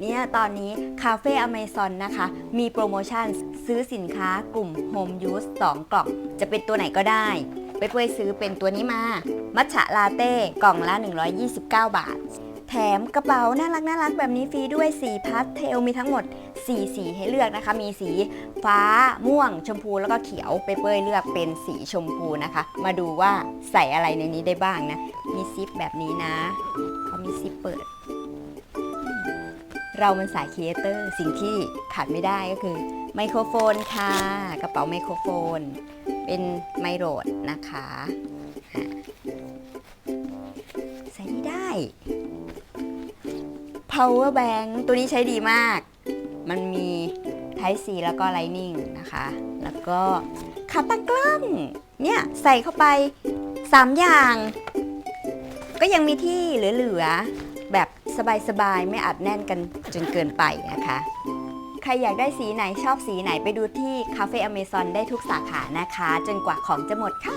เนี่ยตอนนี้คาเฟ่อเมซอนนะคะ มีโปรโมชั่นซื้อสินค้ากลุ่ม Home Use 2 กล่อง จะเป็นตัวไหนก็ได้ ไปเพื่อซื้อเป็นตัวนี้มา มัทฉะลาเต้กล่องละ 129 บาท แถมกระเป๋าน่ารักน่ารักแบบนี้ฟรีด้วยสีพาสเทลมีทั้งหมด 4 สีให้เลือกนะคะ มีสีฟ้าม่วง ชมพูแล้วก็เขียวไปเป้ยเลือกเป็นสีชมพูนะคะ มาดูว่าใส่อะไรในนี้ได้บ้างนะ มีซิปแบบนี้นะเขามีซิปเปิด เรามันสายครีเอเตอร์สิ่งที่ขาดไม่ได้ก็คือไมโครโฟนค่ะ กระเป๋าไมโครโฟน เป็นไมโรดนะคะใส่นี่ได้ power bank ตัวนี้ใช้ดีมาก มันมี Type C แล้วก็ Lightning นะคะ แล้วก็ขาตั้งกล้องเนี่ยใส่เข้าไป 3 อย่าง ก็ยังมีที่เหลือๆแบบ สบายๆ ไม่อัดแน่นกันจนเกินไปนะคะ ใครอยากได้สีไหนชอบสีไหนไปดูที่คาเฟ่อเมซอนได้ทุกสาขานะคะ จนกว่าของจะหมดค่ะ